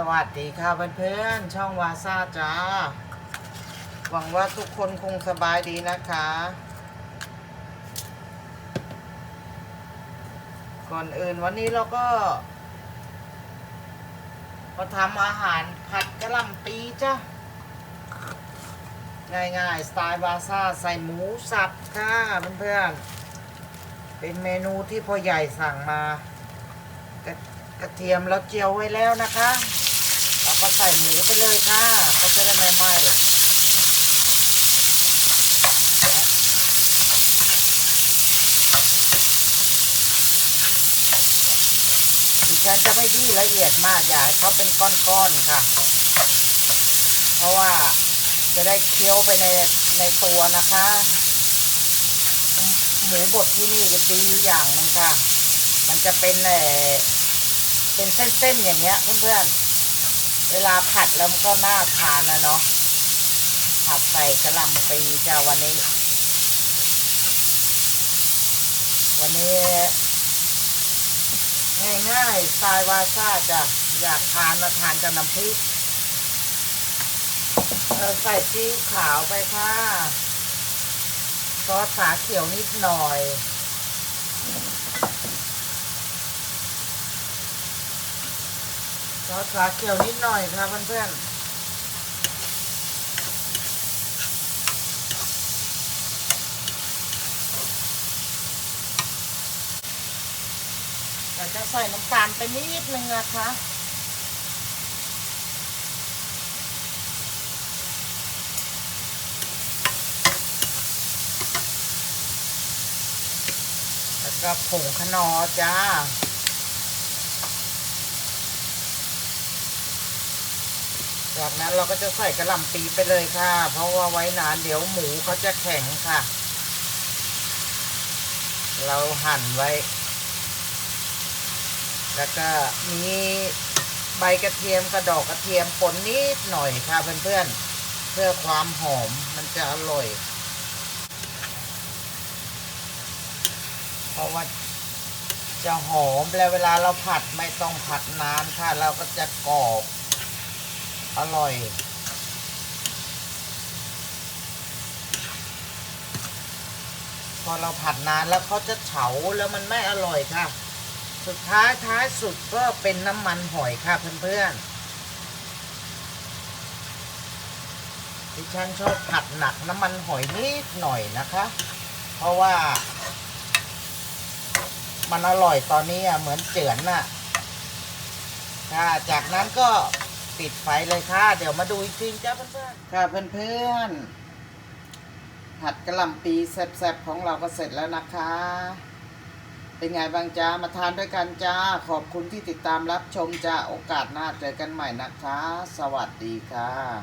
สวัสดีค่ะเพื่อนๆช่องวาซาจ้า หวังว่าทุกคนคงสบายดีนะคะ ก่อนอื่นวันนี้เราก็มาทำอาหารผัดกระหล่ำปีจ้ะ ง่ายๆ สไตล์วาซาใส่หมูสับค่ะเพื่อนๆ เป็นเมนูที่พ่อใหญ่สั่งมากระเทียมเราเจียวไว้แล้วนะคะ เราก็ใส่หมูไปเลยค่ะก็จะได้ไม่ไหม้ดิฉันจะไม่ดีละเอียดมากอยากให้เขาเป็นก้อนๆค่ะ เพราะว่าจะได้เคี้ยวไปในในตัวนะคะ หมูบดที่นี่ก็ดีอยู่อย่างนึงค่ะ มันจะเป็นเอ่เป็นเส้นๆอย่างเงี้ยเพื่อนๆ เวลาผัดแล้วมันก็น่าทานนะเนาะผัดใส่กระหล่ำปีจ้าวันนี้ วันนี้ง่ายๆสไตล์วาซาจ้ะอยากทานมาทานกับน้ำพริกเราใส่ซีอิ๊วขาวไปค่ะ ซอสฝาเขียวนิดหน่อย ซอสฝาเขียวนิดหน่อยค่ะเพื่อนๆแต่จะใส่น้ำตาลไปนิดนึงนะคะ แล้วก็ผงขนอจ้า จากนั้นเราก็จะใส่กระหล่ำปีไปเลยค่ะ เพราะว่าไว้นานเดี๋ยวหมูเขาจะแข็งค่ะ เราหั่นไว้ แล้วก็มีใบกระเทียมกระดอกกระเทียมป่นนิดหน่อยค่ะเพื่อนๆ เพื่อความหอมมันจะอร่อย เพราะว่าจะหอมแล้วเวลาเราผัดไม่ต้องผัดนานค่ะ เราก็จะกรอบ อร่อย พอเราผัดนานแล้วเขาจะเฉาแล้วมันไม่อร่อยค่ะ สุดท้ายท้ายสุดก็เป็นน้ำมันหอยค่ะเพื่อนๆดิฉันชอบผัดหนักน้ำมันหอยนิดหน่อยนะคะ เพราะว่า มันอร่อยตอนนี้อะเหมือนเจือนน่ะค่ะจากนั้นก็ ปิดไฟเลยค่ะ เดี๋ยวมาดูอีกทีจ้าเพื่อนๆ ค่ะเพื่อนๆ ผัดกระหล่ำปีแซ่บๆ ของเราก็เสร็จแล้วนะคะ เป็นไงบางจ้ามาทานด้วยกันจ้า ขอบคุณที่ติดตามรับชมจ้า โอกาสหน้าเจอกันใหม่นะคะ สวัสดีค่ะ